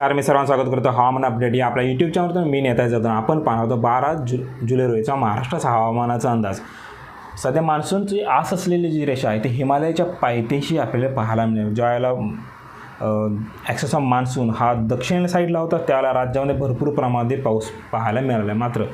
तर मी सर्वांना स्वागत करतो. हवामान अपडेट या आपल्या यूट्यूब चॅनलवर मी नेता जातो आपण पाहणार होतो बारा जु जुलै रोजीचा महाराष्ट्राचा हवामानाचा अंदाज. सध्या मान्सूनची आस असलेली जी रेषा आहे ती हिमालयाच्या पायथ्याशी आपल्याला पाहायला मिळेल. ज्यावेळेला ॲक्सेस ऑफ मान्सून हा दक्षिण साईडला होता त्याला राज्यामध्ये भरपूर प्रमाणात पाऊस पाहायला मिळाला. आहे मात्र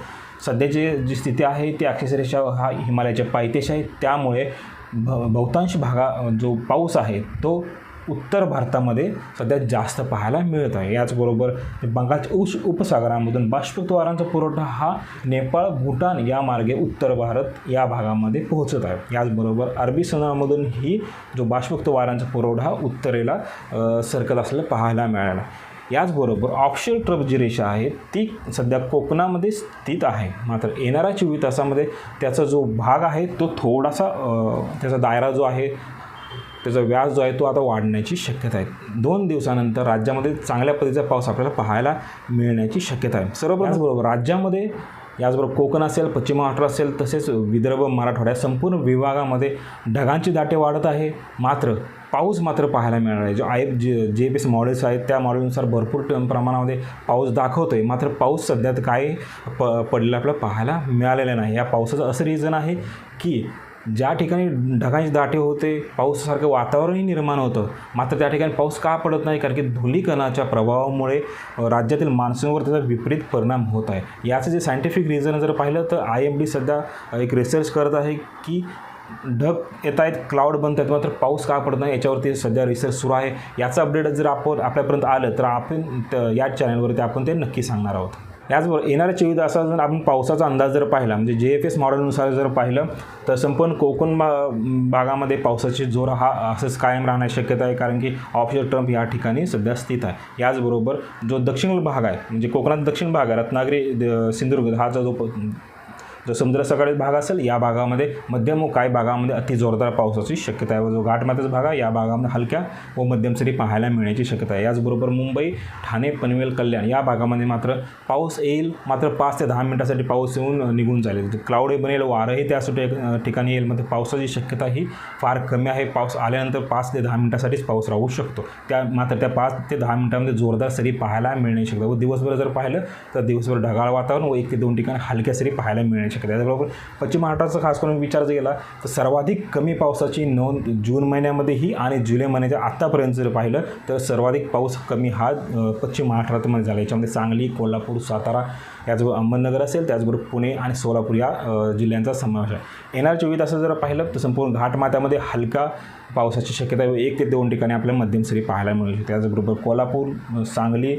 सध्याची जी स्थिती आहे ती ॲक्सेस रेषा हा हिमालयाच्या पायथ्याशी आहे. त्यामुळे भ बहुतांश भागा जो पाऊस आहे तो उत्तर भारतामध्ये सध्या जास्त पाहायला मिळत आहे. याचबरोबर बंगालच्या उश उपसागरामधून बाष्पयुक्त पुरवठा हा नेपाळ भूटान या मार्गे उत्तर भारत या भागामध्ये पोहोचत आहे. याचबरोबर अरबी समुद्रामधून ही जो बाष्पयुक्त वारांचा पुरवठा हा उत्तरेला सरकत असलेला पाहायला मिळाला. याचबरोबर ऑफशोर ट्रब जी रेषा आहे ती सध्या कोकणामध्ये स्थित आहे. मात्र येणाऱ्या चोवीस तासामध्ये त्याचा जो भाग आहे तो थोडासा त्याचा दायरा जो आहे त्याचा व्याज जो आहे तो आता वाढण्याची शक्यता आहे. दोन दिवसानंतर राज्यामध्ये चांगल्या पद्धतीचा पाऊस आपल्याला पाहायला मिळण्याची शक्यता आहे. सर्वप्रथम राज्यामध्ये याचबरोबर कोकण असेल पश्चिम महाराष्ट्र असेल तसेच विदर्भ मराठवाड्या संपूर्ण विभागामध्ये ढगांची दाटे वाढत आहे. मात्र पाऊस मात्र पाहायला मिळणार आहे. जो आय जे जे पी एस मॉडेल्स आहेत त्या मॉडेलनुसार भरपूर प्रमाणामध्ये पाऊस दाखवतो आहे मात्र पाऊस सध्या काय प पडलेला आपल्याला पाहायला मिळालेला नाही. या पावसाचं असं रिझन आहे की ज्या ठिकाणी ढगांची दाटे होते पाऊसासारखं वातावरणही निर्माण होतं मात्र त्या ठिकाणी पाऊस का पडत नाही? कारण की धुलीकणाच्या प्रभावामुळे राज्यातील मान्सूनवर त्याचा विपरीत परिणाम होत आहे. याचं जे सायंटिफिक रिझन जर पाहिलं तर आय एम डी सध्या एक रिसर्च करत आहे की ढग येत आहेत क्लाउड बनत आहेत मात्र पाऊस का पडत नाही? याच्यावरती सध्या रिसर्च सुरू आहे. याचं अपडेट जर आपण आपल्यापर्यंत आलं तर आपण त- याच चॅनलवरती आपण ते नक्की सांगणार आहोत. याचबरोबर येणाऱ्या चोवीस तासात जर आपण पावसाचा अंदाज जर पाहिला म्हणजे जे एफ एस मॉडेलनुसार जर पाहिलं तर संपूर्ण कोकण भागामध्ये पावसाची जोर हा असंच कायम राहण्याची शक्यता आहे कारण की ऑफशोर ट्रम्प या ठिकाणी सध्या स्थित आहे. याचबरोबर जो दक्षिण भाग आहे म्हणजे कोकणात दक्षिण भाग आहे रत्नागिरी द- सिंधुदुर्ग हा जो प- जो समुद्रसकाळी भाग असेल या भागामध्ये मध्यम व काही भागामध्ये अति जोरदार पावसाची शक्यता आहे. व जो घाटमाथ्याचा भाग आहे या भागामध्ये हलक्या व मध्यम सरी पाहायला मिळण्याची शक्यता आहे. याचबरोबर मुंबई ठाणे पनवेल कल्याण या भागामध्ये मात्र पाऊस येईल. मात्र पाच ते दहा मिनिटासाठी पाऊस येऊन निघून जाईल. क्लाउडही बनेल वारंही त्यासाठी ठिकाणी येईल. मात्र पावसाची शक्यता ही फार कमी आहे. पाऊस आल्यानंतर पाच ते दहा मिनिटासाठीच पाऊस राहू शकतो. त्या मात्र त्या पाच ते दहा मिनिटांमध्ये जोरदार सरी पाहायला मिळण्याची शक्यता व दिवसभर जर पाहिलं तर दिवसभर ढगाळ वातावरण व एक ते दोन ठिकाणी हलक्या सरी पाहायला मिळण्याची शक्यता आहे त्याचबरोबर पश्चिम महाराष्ट्राचा खास करून विचार जर केला तर सर्वाधिक कमी पावसाची नोंद जून महिन्यामध्येही आणि जुलै महिन्याच्या आत्तापर्यंत जर पाहिलं तर सर्वाधिक पाऊस कमी हा पश्चिम महाराष्ट्रामध्ये झाला. याच्यामध्ये सांगली कोल्हापूर सातारा याचबरोबर अहमदनगर असेल त्याचबरोबर पुणे आणि सोलापूर या जिल्ह्यांचा समावेश आहे. येणाऱ्या चोवीस तासात जर पाहिलं तर संपूर्ण घाटमाथ्यामध्ये हलका पावसाची शक्यता आहे. एक ते दोन ठिकाणी आपल्याला मध्यम सरी पाहायला मिळू शकते त्याचबरोबर कोल्हापूर सांगली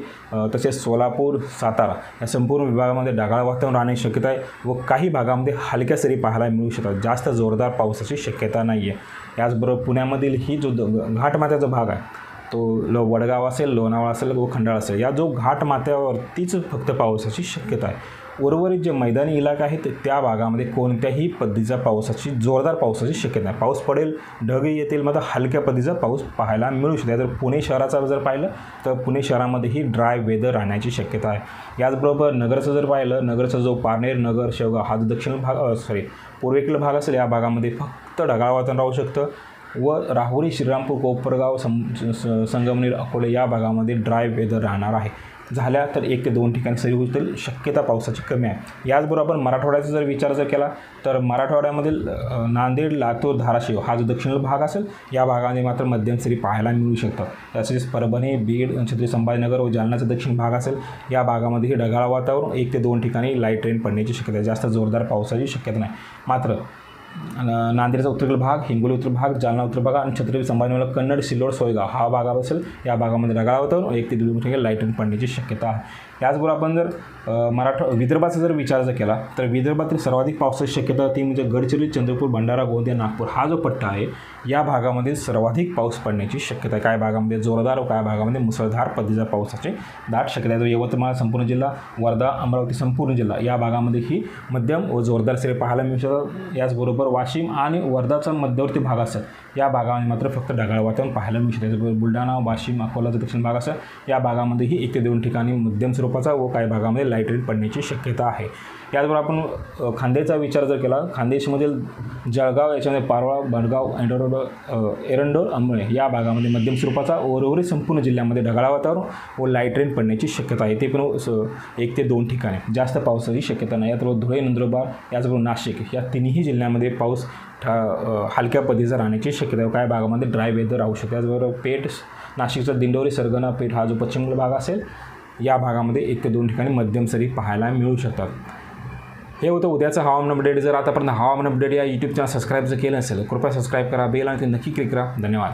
तसेच सोलापूर सातारा या संपूर्ण विभागामध्ये ढगाळ वातावरण राहण्याची शक्यता आहे व काही भागामध्ये हलक्या सरी पाहायला मिळू शकतात. जास्त जोरदार पावसाची शक्यता नाही आहे याचबरोबर पुण्यामधील ही जो घाटमाथ्याचा भाग आहे तो ल वडगाव असेल लोणावळा असेल व खंडाळा असेल या जो घाटमाथ्यावरतीच फक्त पावसाची शक्यता आहे. उर्वरित जे मैदानी इलाका आहे ते त्या भागामध्ये कोणत्याही पद्धतीचा पावसाची जोरदार पावसाची शक्यता नाही. पाऊस पडेल ढगही येतील मात्र हलक्या पद्धतीचा पाऊस पाहायला मिळू शकतो. जर पुणे शहराचा जर पाहिलं तर पुणे शहरामध्येही ड्राय वेदर राहण्याची शक्यता आहे. याचबरोबर नगरचं जर पाहिलं नगरचा जो पारनेर नगर शेवगाव हा जो दक्षिण भाग सॉरी पूर्वेकडील भाग असेल या भागामध्ये फक्त ढगाळ वातावरण राहू शकतं. व राहुरी श्रीरामपूर कोपरगाव सं स- संगमनेर अकोले या भागामध्ये ड्राय वेदर राहणार आहे. झाल्या तर एक ते दोन ठिकाणी सरी होतील. शक्यता पावसाची कमी आहे. याचबरोबर मराठवाड्याचा जर विचार जर केला तर मराठवाड्यामधील नांदेड लातूर धाराशिव हा जो दक्षिण भाग असेल या भागामध्ये मात्र मध्यम सरी पाहायला मिळू शकतात. तसेच परभणी बीड छत्री संभाजीनगर व जालनाचा दक्षिण भाग असेल या भागामध्येही ढगाळ वातावरण एक ते दोन ठिकाणी लाइट रेन पडण्याची शक्यता आहे. जास्त जोरदार पावसाची शक्यता नाही. मात्र नांदेडचा उत्तरेकडील भाग हिंगोली उत्तर भाग जालना उत्तर भाग आणि छत्रपती संभाजीनगर कन्नड सिल्लोड सोयगाव हा भाग असेल या भागामध्ये ढगाळ वातावरण एक ते दीड लाईटिंग लाइट पडण्याची शक्यता आहे. याचबरोबर आपण जर मराठ मराठा विदर्भाचा जर विचार जर केला तर विदर्भातील सर्वाधिक पावसाची शक्यता ती म्हणजे गडचिरोली चंद्रपूर भंडारा गोंदिया नागपूर हा जो पट्टा आहे या भागामध्ये सर्वाधिक पाऊस पडण्याची शक्यता आहे. काय भागामध्ये? जोरदार व काय भागामध्ये? मुसळधार पद्धतीचा पावसाची दाट शक्यता आहे. यवतमाळ संपूर्ण जिल्हा वर्धा अमरावती संपूर्ण जिल्हा या भागामध्ये ही मध्यम व जोरदार सरी पाहायला मिळू शकतात. याचबरोबर त्याचबरोबर वाशिम आणि वर्धाचा मध्यवर्ती भाग असेल. या भागामध्ये मात्र फक्त ढगाळ वातावरण पाहायला मिळू शकते. त्याचबरोबर बुलढाणा वाशिम अकोलाचा दक्षिण भाग असेल. या भागामध्येही एक ते दोन ठिकाणी मध्यम स्वरूपाचा व काही भागामध्ये लाइट रेन पडण्याची शक्यता आहे. त्याचबरोबर आपण खांदेचा विचार जर केला खानदेशमधील जळगाव याच्यामध्ये पारोळा बडगाव एंडोरोड एरंडोर अंबळे या भागामध्ये मध्यम स्वरूपाचा ओरोवरी संपूर्ण जिल्ह्यामध्ये ढगाळ वातावरण व लाइट रेन पडण्याची शक्यता आहे. ते पण स- एक ते दोन ठिकाणी. जास्त पावसाची शक्यता नाही. याचबरोबर धुळे नंदुरबार याचबरोबर नाशिक या तिन्ही जिल्ह्यामध्ये पाऊस ठा हलक्या पद्धतीचा राहण्याची शक्यता काही भागामध्ये ड्राय वेदर राहू शकते. त्याचबरोबर पेठ नाशिकचा दिंडोरी सरगणा पेठ हा जो पश्चिम भाग असेल या भागामध्ये एक ते दोन ठिकाणी मध्यम सरी पाहायला मिळू शकतात. हे होतं उद्याचं हवामान अपडेट जर आतापर्यंत हवामान अपडेट या यूट्यूब चॅनल सबस्क्राईब जर केलं असेल तर कृपया सबस्क्राईब करा बेल आणि ते नक्की क्लिक करा. धन्यवाद.